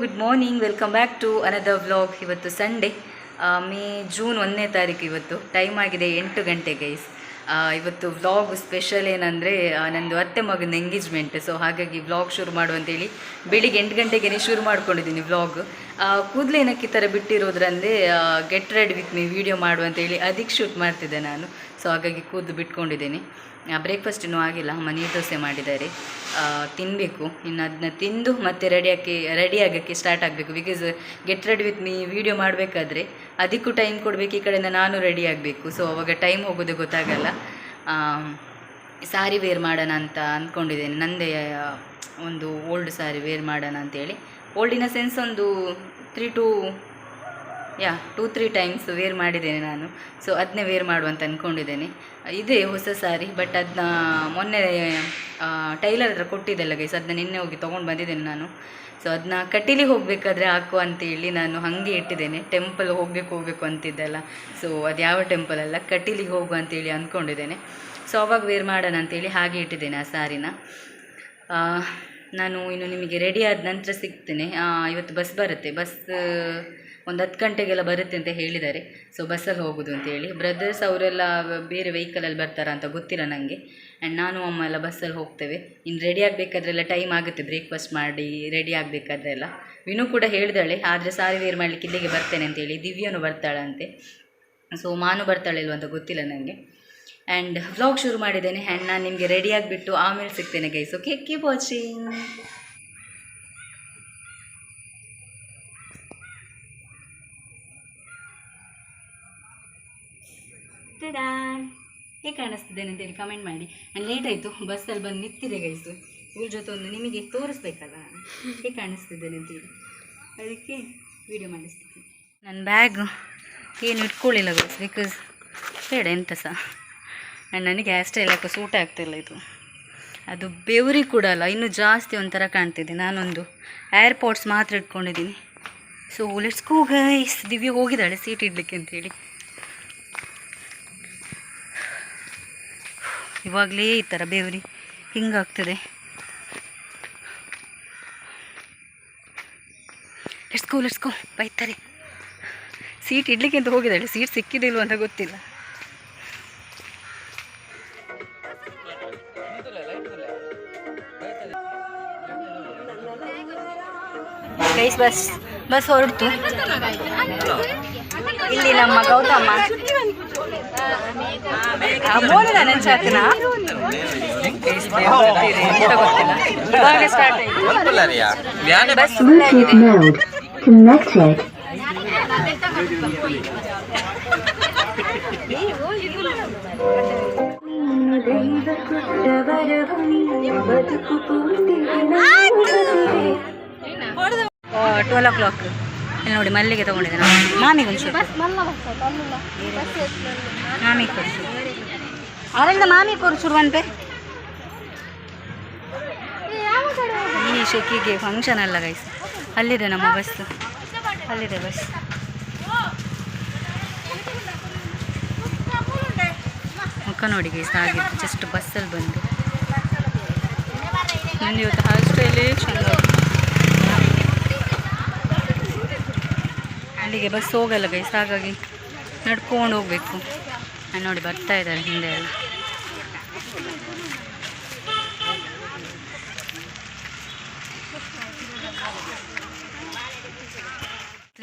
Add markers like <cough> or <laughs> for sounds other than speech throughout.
Good morning welcome back to another vlog ಇವತ್ತು Sunday May June ಒಂದನೇ ತಾರೀಕು ಇವತ್ತು. ಟೈಮ್ ಆಗಿದೆ ಎಂಟು ಗಂಟೆ ಗೈಸ್ ಇವತ್ತು ವ್ಲಾಗ್ ಸ್ಪೆಷಲ್ ಏನಂದರೆ ನಂದು ಅತ್ತೆ ಮಗನ ಎಂಗೇಜ್ಮೆಂಟ್ ಸೊ ಹಾಗಾಗಿ ವ್ಲಾಗ್ ಶುರು ಮಾಡುವಂತೇಳಿ ಬೆಳಿಗ್ಗೆ ಎಂಟು ಗಂಟೆಗೆ ಶುರು ಮಾಡ್ಕೊಂಡಿದ್ದೀನಿ ವ್ಲಾಗ್ ಕೂದಲೇನಕ್ಕೆ ಈ ಥರ ಬಿಟ್ಟಿರೋದ್ರಂದೇ get ready with me video ಮಾಡುವಂತೇಳಿ ಅದಕ್ಕೆ ಶೂಟ್ ಮಾಡ್ತಿದ್ದೆ ನಾನು. ಸೊ ಹಾಗಾಗಿ ಕೂದಲು ಬಿಟ್ಕೊಂಡಿದ್ದೀನಿ. ಬ್ರೇಕ್ಫಾಸ್ಟ್ ಇನ್ನೂ ಆಗಿಲ್ಲ. ಅಮ್ಮ ನೀರು ದೋಸೆ ಮಾಡಿದ್ದಾರೆ. ತಿನ್ನಬೇಕು ಇನ್ನು ಅದನ್ನ ತಿಂದು ಮತ್ತೆ ರೆಡಿಯಾಗಿ ರೆಡಿ ಆಗೋಕ್ಕೆ ಸ್ಟಾರ್ಟ್ ಆಗಬೇಕು. Because get ready with me video ಮಾಡಬೇಕಾದ್ರೆ ಅದಕ್ಕೂ ಟೈಮ್ ಕೊಡಬೇಕು. ಈ ಕಡೆಯಿಂದ ನಾನು ರೆಡಿ ಆಗಬೇಕು. ಸೊ ಅವಾಗ ಟೈಮ್ ಹೋಗೋದು ಗೊತ್ತಾಗಲ್ಲ. ಸಾರಿ ವೇರ್ ಮಾಡೋಣ ಅಂತ ಅಂದ್ಕೊಂಡಿದ್ದೇನೆ. ನಂದೇ ಒಂದು ಓಲ್ಡ್ ಸಾರಿ ವೇರ್ ಮಾಡೋಣ ಅಂತೇಳಿ. ಓಲ್ಡ್ ಇನ್ ಸೆನ್ಸ್ ಒಂದು three to yeah two three times wear ಮಾಡಿದ್ದೇನೆ ನಾನು. ಸೊ ಅದನ್ನೇ ವೇರ್ ಮಾಡುವಂತ ಅಂದ್ಕೊಂಡಿದ್ದೇನೆ ಇದೇ ಹೊಸ ಸಾರಿ ಬಟ್ ಅದನ್ನ ಮೊನ್ನೆ ಟೈಲರ್ ಹತ್ರ ಕೊಟ್ಟಿದ್ದಲ್ಲ ಗೈಸ್ ಅದನ್ನ ನಿನ್ನೆ ಹೋಗಿ ತೊಗೊಂಡು ಬಂದಿದ್ದೇನೆ ನಾನು. ಸೊ ಅದನ್ನ ಕಟೀಲಿ ಹೋಗಬೇಕಾದ್ರೆ ಹಾಕು ಅಂತೇಳಿ ನಾನು ಹಾಗೆ ಇಟ್ಟಿದ್ದೇನೆ. ಟೆಂಪಲ್ ಹೋಗಬೇಕು ಹೋಗಬೇಕು ಅಂತಿದ್ದಲ್ಲ. ಸೊ ಅದು ಯಾವ ಟೆಂಪಲ್ ಅಲ್ಲ ಕಟೀಲಿಗೆ ಹೋಗು ಅಂತೇಳಿ ಅಂದ್ಕೊಂಡಿದ್ದೇನೆ ಸೊ ಅವಾಗ ವೇರ್ ಮಾಡೋಣ ಅಂತೇಳಿ ಹಾಗೆ ಇಟ್ಟಿದ್ದೇನೆ ಆ ಸಾರಿನ ನಾನು ಇನ್ನು ನಿಮಗೆ ರೆಡಿ ಆದ ನಂತರ ಸಿಗ್ತೇನೆ. ಇವತ್ತು ಬಸ್ ಬರುತ್ತೆ. ಬಸ್ ಒಂದು ಹತ್ತು ಗಂಟೆಗೆಲ್ಲ ಬರುತ್ತೆ ಅಂತ ಹೇಳಿದ್ದಾರೆ. ಸೊ ಬಸ್ಸಲ್ಲಿ ಹೋಗೋದು ಅಂತೇಳಿ ಬ್ರದರ್ಸ್ ಅವರೆಲ್ಲ ಬೇರೆ ವೆಹಿಕಲಲ್ಲಿ ಬರ್ತಾರಾ ಅಂತ ಗೊತ್ತಿಲ್ಲ ನನಗೆ ಆ್ಯಂಡ್ ನಾನು ಅಮ್ಮ ಎಲ್ಲ ಬಸ್ಸಲ್ಲಿ ಹೋಗ್ತೇವೆ. ಇನ್ನು ರೆಡಿ ಆಗಬೇಕಾದ್ರೆಲ್ಲ ಟೈಮ್ ಆಗುತ್ತೆ. ಬ್ರೇಕ್ಫಾಸ್ಟ್ ಮಾಡಿ ರೆಡಿ ಆಗಬೇಕಾದ್ರೆ ಎಲ್ಲ. ವಿನು ಕೂಡ ಹೇಳಿದಾಳೆ, ಆದರೆ ಸಾರಿ ವೇರ್ ಮಾಡಲಿಕ್ಕೆ ಇಲ್ಲಿಗೆ ಬರ್ತೇನೆ ಅಂತೇಳಿ ದಿವ್ಯನು ಬರ್ತಾಳಂತೆ. ಸೊ ಮಾನು ಬರ್ತಾಳೆ ಇಲ್ವ ಅಂತ ಗೊತ್ತಿಲ್ಲ ನನಗೆ ಆ್ಯಂಡ್ ವ್ಲಾಗ್ ಶುರು ಮಾಡಿದ್ದೇನೆ. ಆ್ಯಂಡ್ ನಾನು ನಿಮಗೆ ರೆಡಿ ಆಗಿಬಿಟ್ಟು ಆಮೇಲೆ ಸಿಗ್ತೇನೆ ಗೈಸ್ ಓಕೆ ಕೀಪ್ ವಾಚಿಂಗ್ ಹೇಗೆ ಕಾಣಿಸ್ತಿದ್ದೇನೆ ಅಂತೇಳಿ ಕಮೆಂಟ್ ಮಾಡಿ. ನಾನು ಲೇಟ್ ಆಯಿತು. ಬಸ್ಸಲ್ಲಿ ಬಂದು ನಿಂತಿದೆ ಗೈಸು ಇವ್ರ ಜೊತೆ ಒಂದು ನಿಮಗೆ ತೋರಿಸ್ಬೇಕಲ್ಲ? ಹೇಗೆ ಕಾಣಿಸ್ತಿದ್ದೇನೆ ಅಂತೇಳಿ ಅದಕ್ಕೆ ವಿಡಿಯೋ ಮಾಡಿಸ್ತಿದ್ದೀನಿ ನನ್ನ ಬ್ಯಾಗ್ ಏನು ಇಟ್ಕೊಳ್ಳಿಲ್ಲ ಗೈಸ್ ಬಿಕಾಸ್ ಬೇಡ ಎಂತ ಸಹ. ನನಗೆ ಹೇರ್ ಸ್ಟೈಲ್ ಯಾಕೆ ಸೂಟ್ ಆಗ್ತಿಲ್ಲ ಇದು. ಅದು ಬೆವರಿ ಕೂಡ ಅಲ್ಲ, ಇನ್ನೂ ಜಾಸ್ತಿ ಒಂಥರ ಕಾಣ್ತಿದೆ. ನಾನೊಂದು ಏರ್ಪೋರ್ಟ್ಸ್ ಮಾತ್ರ ಇಟ್ಕೊಂಡಿದ್ದೀನಿ. ಸೊ ಲೆಟ್ಸ್ ಗೋ ಗೈಸ್ ದಿವ್ಯ ಹೋಗಿದ್ದಾಳೆ ಸೀಟ್ ಇಡಲಿಕ್ಕೆ ಅಂತೇಳಿ ಇವಾಗಲೇ ಈ ಥರ ಬೇವರಿ ಹಿಂಗಾಗ್ತದೆ ಲಟ್ಸ್ಕೋ ಲಟ್ಸ್ಕೋ ಬೈತಾರೆ. ಸೀಟ್ ಇಡ್ಲಿಕ್ಕೆ ಅಂತ ಹೋಗಿದ್ದಾಳೆ ಸೀಟ್ ಸಿಕ್ಕಿದಿಲ್ವ ಅಂತ ಗೊತ್ತಿಲ್ಲ. ಗೈಸ್ ಬಸ್ ಬಸ್ ಹೊರಡ್ತು. ಇಲ್ಲಿ ನಮ್ಮ ಗೌತಮ್ಮ. ಮೋನಿನ ನೆನ್ಸಾಕಿನ ಎಂತ ಗೊತ್ತಿಲ್ಲ ಇವಾಗ ಸ್ಟಾರ್ಟ್ ಆಯ್ತು ಬಸ್ ಫುಲ್ ಆಗಿದೆ Bluetooth mode connected. Twelve o'clock ಇಲ್ಲಿ ನೋಡಿ ಮಲ್ಲಿಗೆ ತೊಗೊಂಡಿದ್ದೆ ನಾನು ಮಾಮಿಗೆ ಒಂದು ಮಾಮಿ ಮಾಮಿಗೆ ಕೊಡಿಸು ಅವರಿಂದ ಮಾಮಿ ಕೊಡಿಸುರುವಂತೆ ಈ ಶೆಕಿಗೆ ಫಂಕ್ಷನ್ ಅಲ್ಲ ಗೈಸ್ ಅಲ್ಲಿದೆ ನಮ್ಮ ಬಸ್ ಅಲ್ಲಿದೆ ಬಸ್ ಮುಖ ನೋಡಿ ಗೈಸ್ ಹಾಗೆ ಜಸ್ಟ್ ಬಸ್ಸಲ್ಲಿ ಬಂದು. ನಂದು ಇವತ್ತು ಹೇರ್ ಸ್ಟೈಲೇ ಚಂದ ಅಲ್ಲಿಗೆ ಬಸ್ ಹೋಗಲ್ಲ ಗೈಸ್ ಹಾಗಾಗಿ ನಡ್ಕೊಂಡು ಹೋಗಬೇಕು. ನೋಡಿ ಬರ್ತಾ ಇದ್ದಾರೆ ಹಿಂದೆ ಎಲ್ಲ.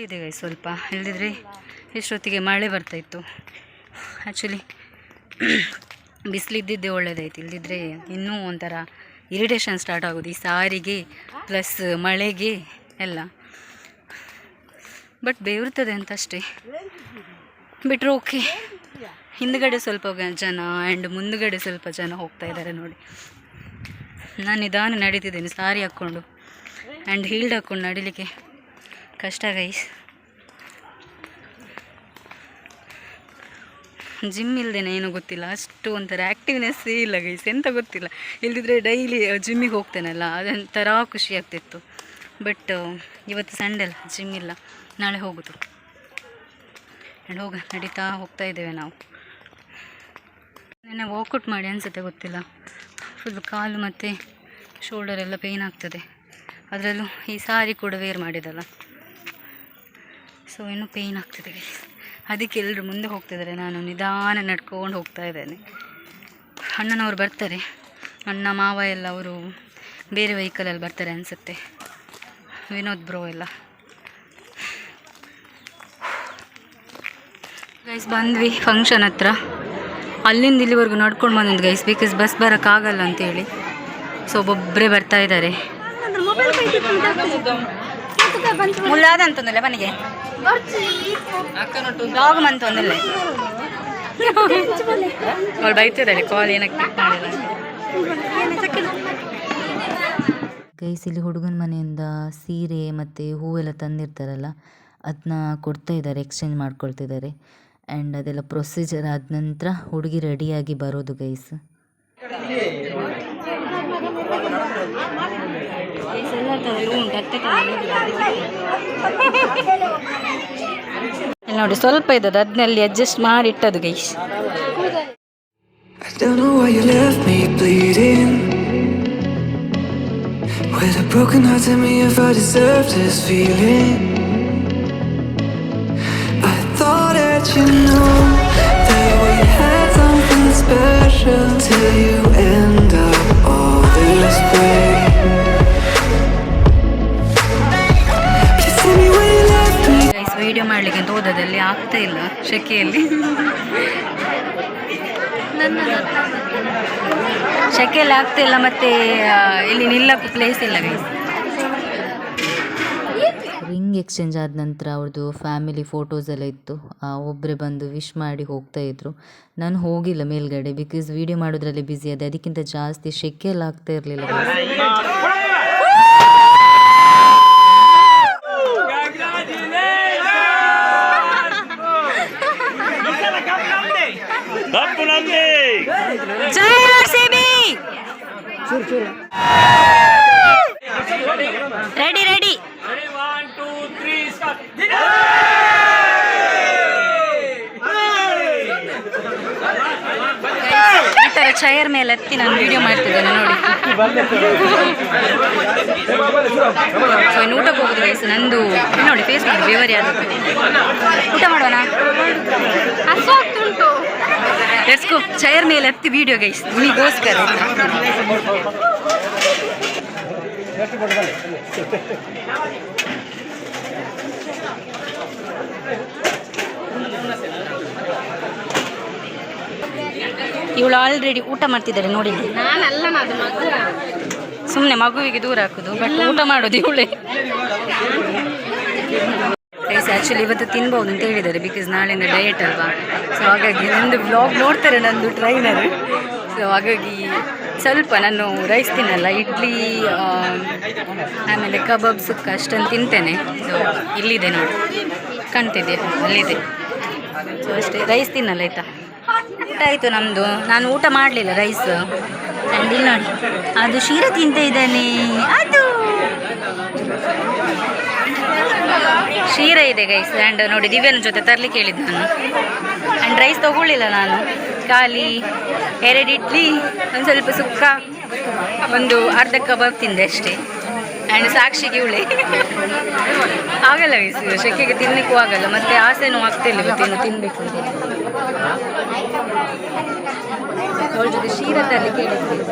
ಇದೆ ಗೈಸ್ ಸ್ವಲ್ಪ? ಇಲ್ಲದಿದ್ರೆ ಎಷ್ಟೊತ್ತಿಗೆ ಮಳೆ ಬರ್ತಾಯಿತ್ತು ಆ್ಯಕ್ಚುಲಿ <clears throat> ಬಿಸಿಲಿದ್ದಿದ್ದೇ ಒಳ್ಳೇದಾಯ್ತು. ಇಲ್ಲದಿದ್ರೆ ಇನ್ನೂ ಒಂಥರ ಇರಿಟೇಷನ್ ಸ್ಟಾರ್ಟ್ ಆಗೋದು. ಈ ಸಾರಿಗೆ ಪ್ಲಸ್ ಮಳೆಗೆ ಎಲ್ಲ. ಬಟ್ ಬೇವ್ರ್ತದೆ ಅಂತ ಅಷ್ಟೇ ಬಿಟ್ಟರೆ ಓಕೆ. ಹಿಂದ್ಗಡೆ ಸ್ವಲ್ಪ ಜನ ಆ್ಯಂಡ್ ಮುಂದ್ಗಡೆ ಸ್ವಲ್ಪ ಜನ ಹೋಗ್ತಾ ಇದ್ದಾರೆ ನೋಡಿ. ನಾನು ನಿಧಾನ ನಡೀತಿದ್ದೀನಿ, ಸಾರಿ ಹಾಕ್ಕೊಂಡು. ಆ್ಯಂಡ್ ಹೀಲ್ಡ್ ಹಾಕ್ಕೊಂಡು ನಡಿಲಿಕ್ಕೆ ಕಷ್ಟ ಗೈಸ್ ಜಿಮ್ ಇಲ್ಲದೇನೆ ಏನೂ ಗೊತ್ತಿಲ್ಲ, ಅಷ್ಟು ಒಂಥರ ಆ್ಯಕ್ಟಿವ್ನೆಸ್ಸೇ ಇಲ್ಲ ಗೈಸ್ ಎಂತ ಗೊತ್ತಿಲ್ಲ. ಇಲ್ಲದಿದ್ದರೆ ಡೈಲಿ ಜಿಮ್ಮಿಗೆ ಹೋಗ್ತೇನಲ್ಲ, ಅದೊಂಥರ ಖುಷಿ ಆಗ್ತಿತ್ತು. ಬಟ್ ಇವತ್ತು ಸಂಡೆ ಅಲ್ಲ ಜಿಮ್ ಇಲ್ಲ. ನಾಳೆ ಹೋಗೋದು. ಆ್ಯಂಡ್ ಹೋಗ, ನಡೀತಾ ಹೋಗ್ತಾ ಇದ್ದೇವೆ ನಾವು. ನೆನ್ನೆ ವಾಕೌಟ್ ಮಾಡಿ ಅನಿಸುತ್ತೆ ಗೊತ್ತಿಲ್ಲ. ಫುಲ್ ಕಾಲು ಮತ್ತು ಶೋಲ್ಡರ್ ಎಲ್ಲ ಪೇಯ್ನ್ ಆಗ್ತದೆ. ಅದರಲ್ಲೂ ಈ ಸಾರಿ ಕೂಡ ವೇರ್ ಮಾಡಿದಲ್ಲ. ಸೊ ಇನ್ನೂ ಪೇಯ್ನ್ ಆಗ್ತಿದೆ. ಅದಕ್ಕೆ ಎಲ್ಲರೂ ಮುಂದೆ ಹೋಗ್ತಿದ್ದಾರೆ ನಾನು ನಿಧಾನ ನಡ್ಕೊಂಡು ಹೋಗ್ತಾ ಇದ್ದೇನೆ. ಅಣ್ಣನವರು ಬರ್ತಾರೆ. ಅಣ್ಣ, ಮಾವ ಎಲ್ಲ ಅವರು ಬೇರೆ ವೆಹಿಕಲಲ್ಲಿ ಬರ್ತಾರೆ ಅನಿಸುತ್ತೆ. ವಿನೋದ್ ಬ್ರೋ ಎಲ್ಲ. ಗೈಸ್ ಬಂದ್ವಿ ಫಂಕ್ಷನ್ ಹತ್ರ. ಅಲ್ಲಿಂದ ಇಲ್ಲಿವರೆಗೂ ನಡ್ಕೊಂಡು ಬಂದಿದ್ದು ಗೈಸ್ ಬಿಕಾಸ್ ಬಸ್ ಬರೋಕ್ಕಾಗಲ್ಲ ಅಂತೇಳಿ ಸೊ ಒಬ್ಬೊಬ್ಬರೇ ಬರ್ತಾ ಇದ್ದಾರೆ. ಮುಳ್ಳಾದ ಅಂತಂದಲ್ಲ ಮನೆಗೆ? ಅವಳು ಬೈತಿದ್ದಾಳೆ ಕಾಲ್ ಏನಕ್ಕೆ ಗೈಸ್ ಇಲ್ಲಿ ಹುಡುಗನ ಮನೆಯಿಂದ ಸೀರೆ ಮತ್ತು ಹೂವೆಲ್ಲ ತಂದಿರ್ತಾರಲ್ಲ ಅದನ್ನ ಕೊಡ್ತಾ ಇದ್ದಾರೆ ಎಕ್ಸ್ಚೇಂಜ್ ಮಾಡ್ಕೊಳ್ತಿದ್ದಾರೆ. ಆ್ಯಂಡ್ ಅದೆಲ್ಲ ಪ್ರೊಸೀಜರ್ ಆದ ನಂತರ ಹುಡುಗಿ ರೆಡಿಯಾಗಿ ಬರೋದು ಗೈಸ್ ನೋಡಿ ಸ್ವಲ್ಪ ಇದ್ದದ್ದು ಅದನ್ನಲ್ಲಿ ಅಡ್ಜಸ್ಟ್ ಮಾಡಿ ಇಟ್ಟದು guys. With a broken heart, tell me if I deserve this feeling. ಸುಮ್ಮ ಹ್ಯಾಸ್ ಆಮ್ ಟೈಮ್ ಸ್ಪರ್ಶ ಯು ಎಂಗ ಸುಮ್ಮನೆ ಆಗ್ತಾ ಇಲ್ಲ ಮತ್ತೆ ಇಲ್ಲಿ ನಿಲ್ಲಕ್ಕೂ ಪ್ಲೇಸ್ ಇಲ್ಲ ಗೈಸ್ ರಿಂಗ್ ಎಕ್ಸ್ಚೇಂಜ್ ಆದ ನಂತರ ಅವ್ರದ್ದು ಫ್ಯಾಮಿಲಿ ಫೋಟೋಸ್ ಎಲ್ಲ ಇತ್ತು. ಒಬ್ಬರೇ ಬಂದು ವಿಶ್ ಮಾಡಿ ಹೋಗ್ತಾ ಇದ್ರು. ನಾನು ಹೋಗಿಲ್ಲ ಮೇಲ್ಗಡೆ ಬಿಕಾಸ್ ವಿಡಿಯೋ ಮಾಡೋದ್ರಲ್ಲಿ ಬ್ಯುಸಿ ಅದೇ ಅದಕ್ಕಿಂತ ಜಾಸ್ತಿ ಶೆಕೆ ಎಲ್ಲ ಆಗ್ತಾ ಇರಲಿಲ್ಲ. ಜೈ ರೆಡಿ ರೆಡಿ ಈ ಥರ ಚೈರ್ ಮೇಲೆ ಹತ್ತಿ ನಾನು ವಿಡಿಯೋ ಮಾಡ್ತಿದ್ದೇನೆ ನೋಡಿ. ಸೊ ಇನ್ನು ಊಟಕ್ಕೆ ಹೋಗುದು ವಯಸ್ಸು ನಂದು ನೋಡಿ ಫೇಸ್ ಮಾಡಿ ಬೇವರಿ ಆಗುತ್ತೆ ಊಟ ಮಾಡೋಣ ಹಸುಂಟು ಚೇರ್ ಚೈರ್ ಮೇಲೆ ಹತ್ತಿ ವಿಡಿಯೋ ಗೈಸ್ ನಿಮಗೋಸ್ಕರ ಇವಳು ಆಲ್ರೆಡಿ ಊಟ ಮಾಡ್ತಿದ್ದಾರೆ ನೋಡಿ. ಸುಮ್ಮನೆ ಮಗುವಿಗೆ ದೂರ ಹಾಕುದು ಬಟ್ ಊಟ ಮಾಡೋದು ಇವಳೆ. ಆ್ಯಕ್ಚುಲಿ ಇವತ್ತು ತಿನ್ಬೋದು ಅಂತ ಹೇಳಿದ್ದಾರೆ ಬಿಕಾಸ್ ನಾಳೆಯಿಂದ ಡಯಟ್ ಅಲ್ವಾ. ಸೊ ಹಾಗಾಗಿ ನಂದು ಬ್ಲಾಗ್ ನೋಡ್ತಾರೆ ನಂದು ಟ್ರೈನರ್ ಸೊ ಹಾಗಾಗಿ ಸ್ವಲ್ಪ ನಾನು ರೈಸ್ ತಿನ್ನಲ್ಲ ಇಡ್ಲಿ ಆಮೇಲೆ ಕಬಾಬ್ ಸುಕ್ಕ ಅಷ್ಟೊಂದು ತಿಂತೇನೆ. ಸೊ ಇಲ್ಲಿದೆ ನೋಡಿ. ಕಾಣ್ತಿದ್ದೆ ಅಲ್ಲಿದೆ. ಸೊ ಅಷ್ಟೇ ರೈಸ್ ತಿನ್ನಲ್ಲ ಆಯ್ತಾ? ಊಟ ಆಯಿತು ನಮ್ಮದು ನಾನು ಊಟ ಮಾಡಲಿಲ್ಲ ರೈಸ್ ಆ್ಯಂಡ್ ಇಲ್ಲಿ ನೋಡಿ, ಅದು ಶೀರ ತಿಂತ ಇದ್ದಾನೆ. ಅದು. ಶೀರ ಇದೆ ಗೈಸ್ ಆ್ಯಂಡ್ ನೋಡಿ ದಿವ್ಯನ ಜೊತೆ ತರ್ಲಿಕ್ಕೆ ಹೇಳಿದ್ದು ನಾನು. ಆ್ಯಂಡ್ ರೈಸ್ ತೊಗೊಳ್ಳಿಲ್ಲ ನಾನು. ಖಾಲಿ ಎರಡು ಇಡ್ಲಿ, ಒಂದು ಸ್ವಲ್ಪ ಸುಕ್ಕ, ಒಂದು ಅರ್ಧ ಕಬಾಬ್ ತಿಂದೆ ಅಷ್ಟೇ. ಆ್ಯಂಡ್ ಸಾಕ್ಷಿಗೆ ಉಳಿ ಆಗಲ್ಲ ಗೈಸ್ ಶೆಕೆಗೆ ತಿನ್ನಲಿಕ್ಕೂ ಆಗಲ್ಲ, ಮತ್ತೆ ಆಸೆನೂ ಆಗ್ತಿಲ್ಲ ಇವತ್ತೇನು ತಿನ್ನಬೇಕು ಅವಳ ಜೊತೆ ಶೀರ ತರಲಿಕ್ಕೆ ಹೇಳಿದ್ದೆ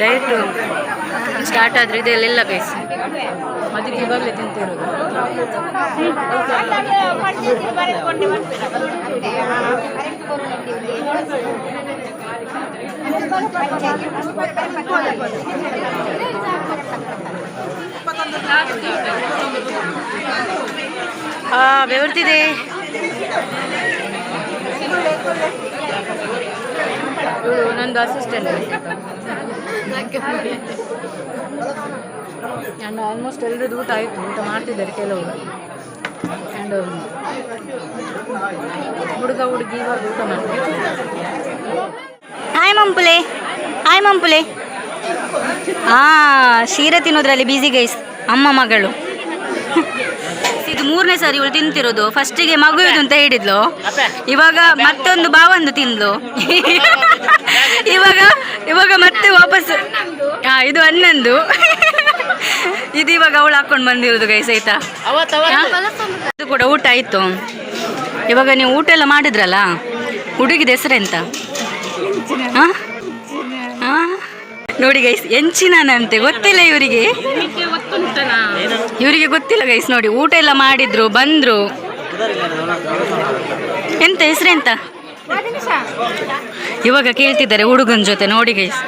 ಡೈರೆಕ್ಟ್ ಸ್ಟಾರ್ಟ್ ಆದರೆ ಇದೆಲ್ಲ ಬೇಸ. ಅದಕ್ಕೆ ಇವಾಗಲೇ ತಿಂತಿರೋದು. ಬೆವರ್ತಿದೆ. ನಂದು ಅಸಿಸ್ಟೆಂಟ್ ಆ್ಯಂಡ್ ಆಲ್ಮೋಸ್ಟ್ ಎಲ್ಲರದ್ದು ಊಟ ಆಯಿತು. ಊಟ ಮಾಡ್ತಿದ್ದಾರೆ ಕೆಲವರು. ಆ್ಯಂಡ್ ಹುಡುಗ ಹುಡುಗಿ ಇವಾಗ ಊಟ ಮಾಡ್ತಾರೆ ಹಾಯ್ ಮಂಪುಲೆ ಹಾಯ್ ಮಂಪುಲೆ ಆ ಶೀರ ತಿನ್ನೋದ್ರಲ್ಲಿ ಬಿಸಿ ಗೈಸ್ ಅಮ್ಮ ಮಗಳು. <laughs> ಇದು ಮೂರನೇ ಸಾರಿ ಇವಳು ತಿಂತಿರೋದು. ಫಸ್ಟಿಗೆ ಮಗುವಿದು ಅಂತ ಹೇಳಿದ್ಲು. ಇವಾಗ ಮತ್ತೊಂದು ಬಾವಂದು ತಿಂದ್ಲು. <laughs> ಇವಾಗ ಇವಾಗ ಮತ್ತೆ ವಾಪಸ್ ಹಾ ಇದು ಹನ್ನೊಂದು. <laughs> ಇದು ಇವಾಗ ಅವಳು ಹಾಕೊಂಡು ಬಂದಿರೋದು ಗೈಸ್ ಆಯ್ತಾ? ಇದು ಕೂಡ ಊಟ ಆಯ್ತು. ಇವಾಗ ನೀವು ಊಟ ಎಲ್ಲ ಮಾಡಿದ್ರಲ್ಲ? ಹುಡುಗಿದ ಹೆಸರೆಂತ? ನೋಡಿ ಗೈಸ್ ಎಂಚಿನಾನಂತೆ ಗೊತ್ತಿಲ್ಲ ಇವರಿಗೆ. ಇವರಿಗೆ ಗೊತ್ತಿಲ್ಲ ಗೈಸ್ ನೋಡಿ, ಊಟ ಎಲ್ಲ ಮಾಡಿದ್ರು, ಬಂದ್ರು. ಎಂತ ಹೆಸರೆಂತ ಇವಾಗ ಕೇಳ್ತಿದ್ದಾರೆ ಹುಡುಗನ ಜೊತೆ, ನೋಡಿ ಗೈಸ್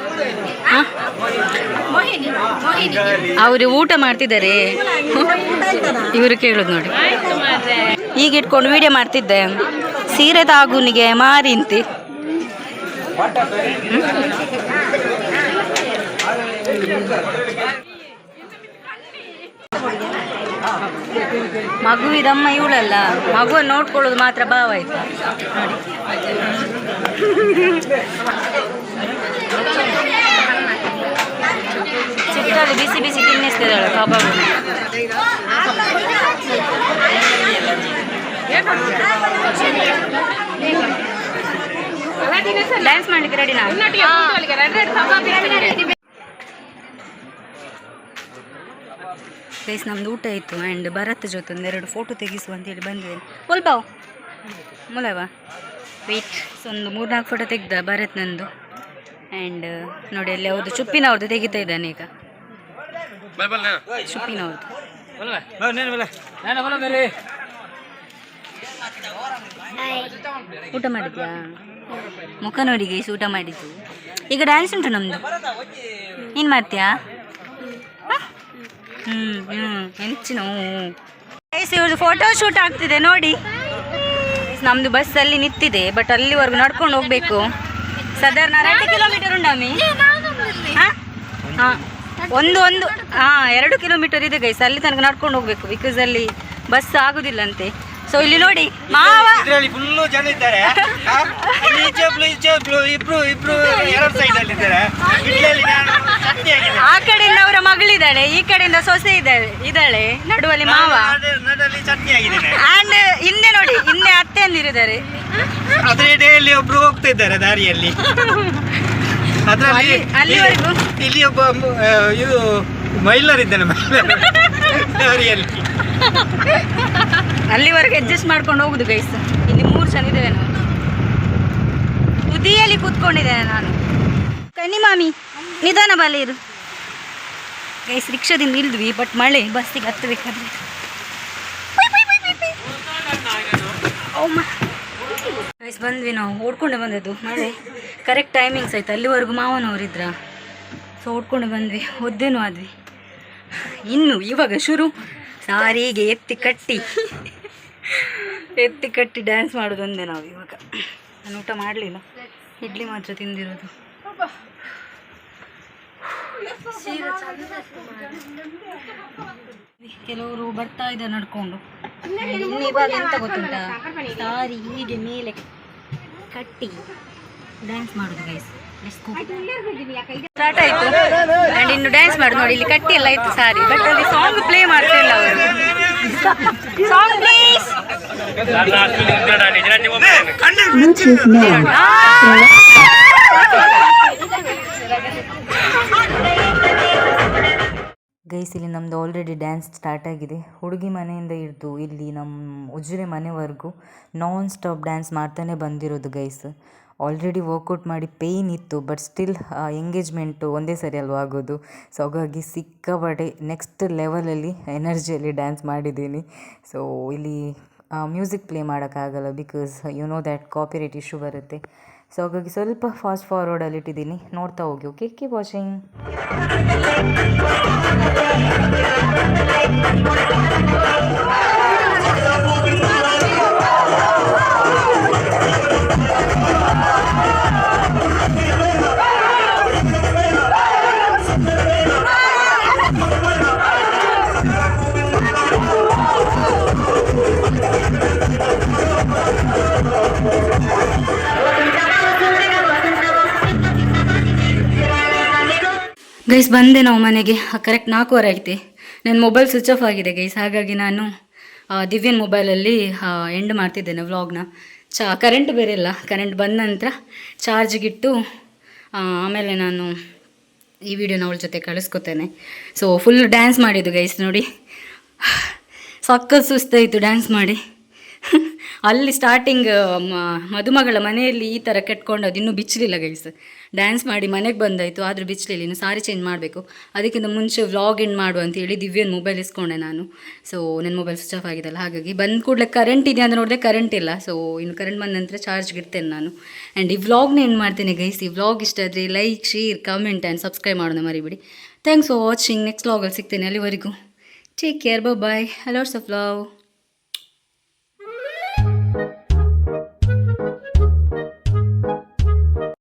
ಅವರು ಊಟ ಮಾಡ್ತಿದ್ದಾರೆ. ಇವರು ಕೇಳೋದು ನೋಡಿ. ಈಗ ಇಟ್ಕೊಂಡು ವಿಡಿಯೋ ಮಾಡ್ತಿದ್ದೆ. ಸೀರೆ ತಾಗುನಿಗೆ ಮಾರಿ ಅಂತಿ. ಮಗುವಿದಮ್ಮ ಇವಳಲ್ಲ. ಮಗುವನ್ನು ನೋಡ್ಕೊಳ್ಳೋದು ಮಾತ್ರ ಭಾವ ಆಯ್ತಾ ನೋಡಿ ಬಿಸಿ ಬಿಸಿ ತಿನ್ನಿಸ್ತಿದ್ದಾಳೆ ಕಬಾಬ್ ಡ್ಯಾನ್ಸ್ ಮಾಡ್ಲಿಕ್ಕೆ ರೆಡಿನಾ ಪ್ಲೇಸ್ ನಮ್ದು ಊಟ ಆಯಿತು ಆ್ಯಂಡ್ ಭರತ್ ಜೊತೆ ಎರಡು ಫೋಟೋ ತೆಗಿಸುವ ಅಂತೇಳಿ ಬಂದಿದ್ದೇನೆ ಒಲ್ಪಾವ್ ಮುಲವ? ವೆಯ್ಟ್ ಸೊ ಒಂದು ಮೂರ್ನಾಲ್ಕು ಫೋಟೋ ತೆಗ್ದ ಭರತ್ ನಂದು. ಆ್ಯಂಡ್ ನೋಡಿ ಅಲ್ಲಿ ಅವ್ರದ್ದು ಚುಪ್ಪಿನವ್ರದ್ದು ತೆಗಿತಾ ಇದ್ದಾನೆ ಈಗ. ಚುಪ್ಪಿನವ್ರದ್ದು ಊಟ ಮಾಡಿದ್ಯಾ? ಮುಖ ನೋಡಿ ಗೈಸ್ ಊಟ ಮಾಡಿದ್ದು? ಈಗ ಡ್ಯಾನ್ಸ್ ಉಂಟು ನಮ್ಮದು ಏನು ಮಾಡ್ತೀಯಾ? ಹ್ಞೂ ಹ್ಞೂ ಗೈಸ್ ಇವ್ರದ್ದು ಫೋಟೋ ಶೂಟ್ ಆಗ್ತಿದೆ, ನೋಡಿ. ನಮ್ಮದು ಬಸ್ ಅಲ್ಲಿ ನಿಂತಿದೆ ಬಟ್ ಅಲ್ಲಿವರೆಗೂ ನಡ್ಕೊಂಡು ಹೋಗ್ಬೇಕು. ಸಾಧಾರಣ ಎರಡು ಕಿಲೋಮೀಟರ್ ಉಂಡಮ್ಮಿ ಹಾಂ? ಹಾಂ. ಒಂದು ಒಂದು, ಹಾಂ, ಎರಡು ಕಿಲೋಮೀಟರ್ ಇದೆ ಗೈಸ್ ಅಲ್ಲಿ ತನಕ ನಡ್ಕೊಂಡು ಹೋಗ್ಬೇಕು ಬಿಕಾಸ್ ಅಲ್ಲಿ ಬಸ್ ಆಗುದಿಲ್ಲ ಅಂತೆ ಸೊ ಇಲ್ಲಿ ನೋಡಿ ಮಾವ ಇದರಲ್ಲಿ ಫುಲ್ಲು ಜನ ಇದ್ದಾರೆ. ಆ, ಇಲ್ಲಿ ಈಚೆ ಒಬ್ಳು ಈಚೆ ಒಬ್ಳು ಇಬ್ರು ಇಬ್ರು ಎರಡು ಸೈಡ್ ಅಲ್ಲಿ ಇದ್ದಾರೆ. ಇಡ್ಲಿಯಲ್ಲಿ ನಾನು ಚಟ್ನಿಯಾಗಿದೆ ಆ ಕಡೆಯಿಂದ ಅವರ ಮಗಳಿದ್ದಾಳೆ ಈ ಕಡೆಯಿಂದ ಸೊಸೆ ಇದ್ದಾಳೆ ಇದ್ದಾಳೆ. ನಡುವಲ್ಲಿ ಮಾವ. ನಡುವಲ್ಲಿ ಚಟ್ನಿ ಆಗಿದ್ದೇನೆ ಆ್ಯಂಡ್ ಹಿಂದೆ ನೋಡಿ ಹಿಂದೆ ಅತ್ತೆ ಅಂದಿರಿದ್ದಾರೆ ಅದ್ರ ಎಡೆಯಲ್ಲಿ ಒಬ್ರು ಹೋಗ್ತಾ ಇದ್ದಾರೆ ದಾರಿಯಲ್ಲಿ. ಅದರಲ್ಲಿ ಅಲ್ಲಿ- ಅಲ್ಲಿವರೆಗೂ? ಇಲ್ಲಿ- ಒಬ್ಬ ಇದು ಮಹಿಳರಿದ್ದಾನೆ ದಾರಿಯಲ್ಲಿ. ಅಲ್ಲಿವರೆಗೆ ಅಡ್ಜಸ್ಟ್ ಮಾಡ್ಕೊಂಡು ಹೋಗುದು ಗೈಸ್ ಇಲ್ಲಿ ಮೂರು ಜನ ಇದ್ದೇವೆ ನಾವು. ತುದಿಯಲ್ಲಿ ಕೂತ್ಕೊಂಡಿದ್ದೇನೆ ನಾನು. ಕನ್ನಿ ಮಾಮಿ, ನಿಧಾನ ಬಲೀರು ಗೈಸ್ ರಿಕ್ಷಾದಿಂದ ಇಳಿದ್ವಿ ಬಟ್ ಮಳೆ ಬಸ್ಸಿಗೆ ಹತ್ತಬೇಕಾದ್ರೆ. ಗೈಸ್ ಬಂದ್ವಿ ನಾವು, ಓಡ್ಕೊಂಡೆ ಬಂದದ್ದು ಮಳೆ. ಕರೆಕ್ಟ್ ಟೈಮಿಂಗ್ಸ್ ಆಯ್ತು. ಅಲ್ಲಿವರೆಗೂ ಮಾವನವರಿದ್ರ ಸೊ ಓಡ್ಕೊಂಡು ಬಂದ್ವಿ, ಒದ್ದೇನು ಆದ್ವಿ. ಇನ್ನು ಇವಾಗ ಶುರು. ಸಾರಿಗೆ ಎತ್ತಿ ಕಟ್ಟಿ. ಎತ್ತಿ ಕಟ್ಟಿ ಡ್ಯಾನ್ಸ್ ಮಾಡೋದೊಂದೇ ನಾವು ಇವಾಗ. ನಾನು ಊಟ ಮಾಡಲಿಲ್ಲ. ಇಡ್ಲಿ ಮಾತ್ರ ತಿಂದಿರೋದು. ಕೆಲವರು ಬರ್ತಾ ಇದ್ದಾರೆ ನಡ್ಕೊಂಡು. ಇವಾಗ ಎಂತ ಗೊತ್ತುಂಟಾ? ಸಾರಿ ಹೀಗೆ ಮೇಲೆ ಕಟ್ಟಿ ಡ್ಯಾನ್ಸ್ ಮಾಡೋದು ಗೈಸ್ ಸ್ಟಾರ್ಟ್ ಆಯ್ತು. ಅಂಡ್ ಇನ್ನು ಡ್ಯಾನ್ಸ್ ಮಾಡುದು ನೋಡಿ. ಇಲ್ಲಿ ಕಟ್ಟಿ ಎಲ್ಲ ಇತ್ತು ಸಾರಿ. ಬಟ್ ಅಲ್ಲಿ ಸಾಂಗ್ ಪ್ಲೇ ಮಾಡ್ತಾ ಇಲ್ಲ ಅವರು. ಸಾಂಗ್. ಗೈಸ್, ಇಲ್ಲಿ ನಮ್ದು ಆಲ್ರೆಡಿ ಡ್ಯಾನ್ಸ್ ಸ್ಟಾರ್ಟ್ ಆಗಿದೆ. ಹುಡುಗಿ ಮನೆಯಿಂದ ಹಿಡಿದು ಇಲ್ಲಿ ನಮ್ಮ ಉಜ್ರೆ ಮನೆವರೆಗೂ ನಾನ್ ಸ್ಟಾಪ್ ಡ್ಯಾನ್ಸ್ ಮಾಡ್ತಾನೆ ಬಂದಿರೋದು ಗೈಸ್. ಆಲ್ರೆಡಿ ವರ್ಕೌಟ್ ಮಾಡಿ ಪೇಯ್ನ್ ಇತ್ತು ಬಟ್ ಸ್ಟಿಲ್ ಎಂಗೇಜ್ಮೆಂಟು ಒಂದೇ ಸರಿ ಅಲ್ವಾ ಆಗೋದು? ಸೊ ಹಾಗಾಗಿ ಸಿಕ್ಕಾಪಟ್ಟೆ ನೆಕ್ಸ್ಟ್ ಲೆವೆಲಲ್ಲಿ ಎನರ್ಜಿಯಲ್ಲಿ ಡ್ಯಾನ್ಸ್ ಮಾಡಿದ್ದೀನಿ. ಸೊ ಇಲ್ಲಿ ಮ್ಯೂಸಿಕ್ ಪ್ಲೇ ಮಾಡೋಕ್ಕಾಗಲ್ಲ because you know that copyright issue ಬರುತ್ತೆ. ಸೊ ಹಾಗಾಗಿ ಸ್ವಲ್ಪ ಫಾಸ್ಟ್ ಫಾರ್ವರ್ಡಲ್ಲಿ ಇಟ್ಟಿದ್ದೀನಿ. ನೋಡ್ತಾ ಹೋಗಿ ಓಕೆ ಕೀಪ್ ವಾಚಿಂಗ್ ಗೈಸ್ ಬಂದೆ ನಾವು ಮನೆಗೆ. ಕರೆಕ್ಟ್ ನಾಲ್ಕೂವರೆ ಆಯ್ತೆ. ನನ್ನ ಮೊಬೈಲ್ ಸ್ವಿಚ್ ಆಫ್ ಆಗಿದೆ ಗೈಸ್ ಹಾಗಾಗಿ ನಾನು ದಿವ್ಯನ್ ಮೊಬೈಲಲ್ಲಿ ಎಂಡ್ ಮಾಡ್ತಿದ್ದೇನೆ ವ್ಲಾಗ್ನ ಚಾ ಕರೆಂಟ್ ಬೇರೆ ಇಲ್ಲ ಕರೆಂಟ್ ಬಂದ ನಂತರ ಚಾರ್ಜ್ಗಿಟ್ಟು ಆಮೇಲೆ ನಾನು ಈ ವಿಡಿಯೋನ ಅವಳ ಜೊತೆ ಕಳಿಸ್ಕೊತೇನೆ. ಸೊ ಫುಲ್ ಡ್ಯಾನ್ಸ್ ಮಾಡಿದ್ದು ಗೈಸ್ ನೋಡಿ. ಸಕ್ಕತ್ ಸುಸ್ತಾಯಿತು ಡ್ಯಾನ್ಸ್ ಮಾಡಿ. ಅಲ್ಲಿ ಸ್ಟಾರ್ಟಿಂಗ್ ಮದುಮಗಳ ಮನೆಯಲ್ಲಿ ಈ ಥರ ಕೆಟ್ಕೊಂಡು ಅದು ಇನ್ನೂ ಬಿಚ್ಚಲಿಲ್ಲ ಗೈಸ್ ಡ್ಯಾನ್ಸ್ ಮಾಡಿ ಮನೆಗೆ ಬಂದಾಯಿತು, ಆದರೂ ಬಿಚ್ಚಲಿಲ್ಲ, ಇನ್ನು ಸಾರಿ ಚೇಂಜ್ ಮಾಡಬೇಕು. ಅದಕ್ಕಿಂತ ಮುಂಚೆ ವ್ಲಾಗ್ ಇನ್ ಮಾಡು ಅಂತೇಳಿ ದಿವ್ಯನ ಮೊಬೈಲ್ ಇಸ್ಕೊಂಡೆ ನಾನು. ಸೊ ನನ್ನ ಮೊಬೈಲ್ ಸ್ವಿಚ್ ಆಫ್ ಆಗಿದೆಲ್ಲ, ಹಾಗಾಗಿ ಬಂದ ಕೂಡಲೇ ಕರೆಂಟ್ ಇದೆ ಅಂತ ನೋಡಿದೆ ಕರೆಂಟ್ ಇಲ್ಲ. ಸೊ ಇನ್ನು ಕರೆಂಟ್ ಬಂದ ನಂತರ ಚಾರ್ಜ್ ಇಡ್ತೇನೆ ನಾನು. ಆ್ಯಂಡ್ ಈ ವ್ಲಾಗ್ನ ಏನು ಮಾಡ್ತೇನೆ ಗೈಸ್ ಈ ವ್ಲಾಗ್ ಇಷ್ಟ ಆದರೆ like share comment and subscribe ಮಾಡೋಣ ಮರಿಬಿಡಿ. ಥ್ಯಾಂಕ್ಸ್ ಫಾರ್ ವಾಚಿಂಗ್ ನೆಕ್ಸ್ಟ್ ವ್ಲಾಗಲ್ಲಿ ಸಿಗ್ತೇನೆ ಅಲ್ಲಿವರೆಗೂ. ಟೇಕ್ ಕೇರ್ ಬಾಯ್ ಹಲೋ ಸಫ್ ಲವ್